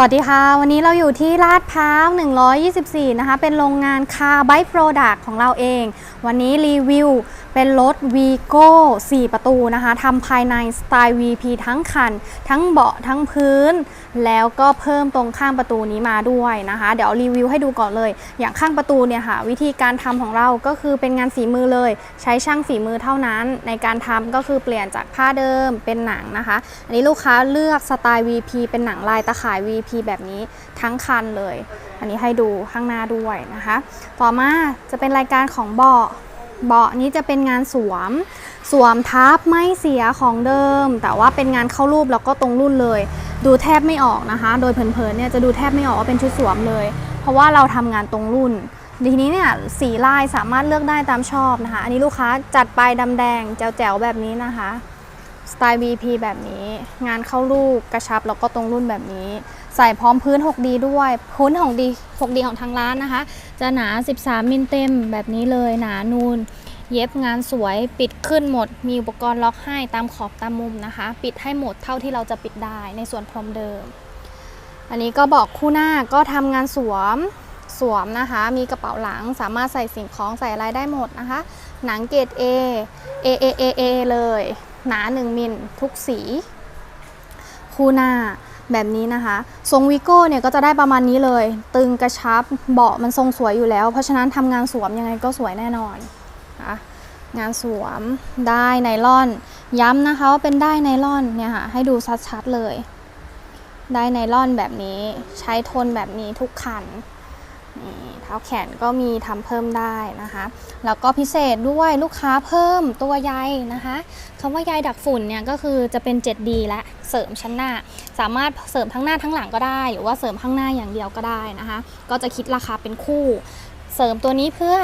วัสดีค่ะ วันนี้เราอยู่ที่ลาดพร้าว 124 นะคะ เป็นโรงงานคาร์ไบโปรดักของเราเอง วันนี้รีวิว เป็นรถ Vigo 4ประตูนะคะทำภายในสไตล์ VP ทั้งคัน ทั้งเบาะทั้งพื้น แล้วก็เพิ่มตรงข้างประตูนี้มาด้วยนะคะ เดี๋ยวรีวิวให้ดูก่อนเลย อย่างข้างประตูเนี่ยค่ะ วิธีการทำของเราก็คือเป็นงานฝีมือเลย ใช้ช่างฝีมือเท่านั้น ในการทำก็คือเปลี่ยนจากผ้าเดิมเป็นหนังนะคะ อันนี้ลูกค้าเลือกสไตล์ VP เป็นหนังลายตะข่าย VP แบบนี้ทั้งคันเลย อันนี้ให้ดูข้างหน้าด้วยนะคะ ต่อมาจะเป็นรายการของเบาะ เบาะนี้จะเป็นงานสวม สวมทับไม่เสียของเดิม แต่ว่าเป็นงานเข้ารูปแล้วก็ตรงรุ่นเลย ดูแทบไม่ออกนะคะ โดยเผินๆเนี่ยจะดูแทบไม่ออกว่าเป็นชุดสวมเลย เพราะว่าเราทำงานตรงรุ่นทีนี้เนี่ยสีลายสามารถเลือกได้ตามชอบนะคะ อันนี้ลูกค้าจัดไปดำแดงแจ๋วๆแบบนี้นะคะ สไตล์ VP แบบนี้ งานเข้ารูปกระชับแล้วก็ตรงรุ่นแบบนี้ ใส่พร้อมพื้น 6D ด้วย พื้นของดี 6D ของทางร้านนะคะ จะหนา 13 มิลเต็มแบบนี้เลยหนานูน เย็บงานสวยปิดขึ้นหมด มีอุปกรณ์ล็อกให้ตามขอบตามมุมนะคะ ปิดให้หมดเท่าที่เราจะปิดได้ในส่วนพรมเดิม อันนี้ก็บอกคู่หน้าก็ทำงานสวมสวมนะคะ มีกระเป๋าหลังสามารถใส่สิ่งของใส่อะไรได้หมดนะคะ หนังเกรด A A A A A เลย หนา 1 มิลทุกสี คู่หน้าแบบนี้นะคะ ทรงวิโก้เนี่ยก็จะได้ประมาณนี้เลย ตึงกระชับเบาะมันทรงสวยอยู่แล้ว เพราะฉะนั้นทำงานสวมยังไงก็สวยแน่นอนนะคะงานสวมได้ไนล่อน ย้ำนะคะว่าเป็นได้ไนล่อนเนี่ยค่ะให้ดูชัดๆเลย ได้ไนล่อนแบบนี้ใช้ทนแบบนี้ทุกคัน นี่เท้าแขนก็มีทำเพิ่มได้นะคะ แล้วก็พิเศษด้วยลูกค้าเพิ่มตัวใยนะคะคำว่าใยดักฝุ่นเนี่ยก็คือจะเป็น 7D และเสริมชั้นหน้า สามารถเสริมทั้งหน้าทั้งหลังก็ได้ หรือว่าเสริมข้างหน้าอย่างเดียวก็ได้นะคะ ก็จะคิดราคาเป็นคู่ เสริมตัวนี้เพื่อ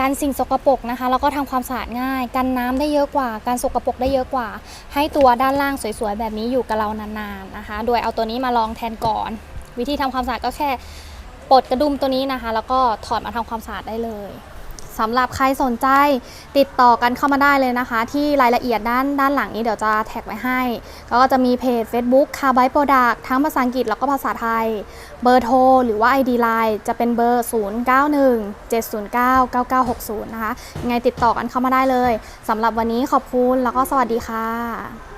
การสิ่งสกปรกนะคะ แล้วก็ทำความสะอาดง่ายกันน้ำได้เยอะกว่า การสกปรกได้เยอะกว่า ให้ตัวด้านล่างสวยๆแบบนี้อยู่กับเรานานๆนะคะ โดยเอาตัวนี้มาลองแทนก่อน วิธีทำความสะอาดก็แค่ ปลดกระดุมตัวนี้นะคะ แล้วก็ถอดมาทำความสะอาดได้เลยสำหรับใครสนใจติดต่อกันเข้ามาได้เลยนะคะ ที่รายละเอียดด้านด้านหลังนี้เดี๋ยวจะแท็กไว้ให้ ก็จะมีเพจ Facebook c a r b i p r o d u c t ทั้งภาษาอังกฤษแล้วก็ภาษาไทย เบอร์โทรหรือว่า ID Line จะเป็นเบอร์ 0917099960 นะคะยังไงติดต่อกันเข้ามาได้เลยสำหรับวันนี้ขอบคุณแล้วก็สวัสดีค่ะ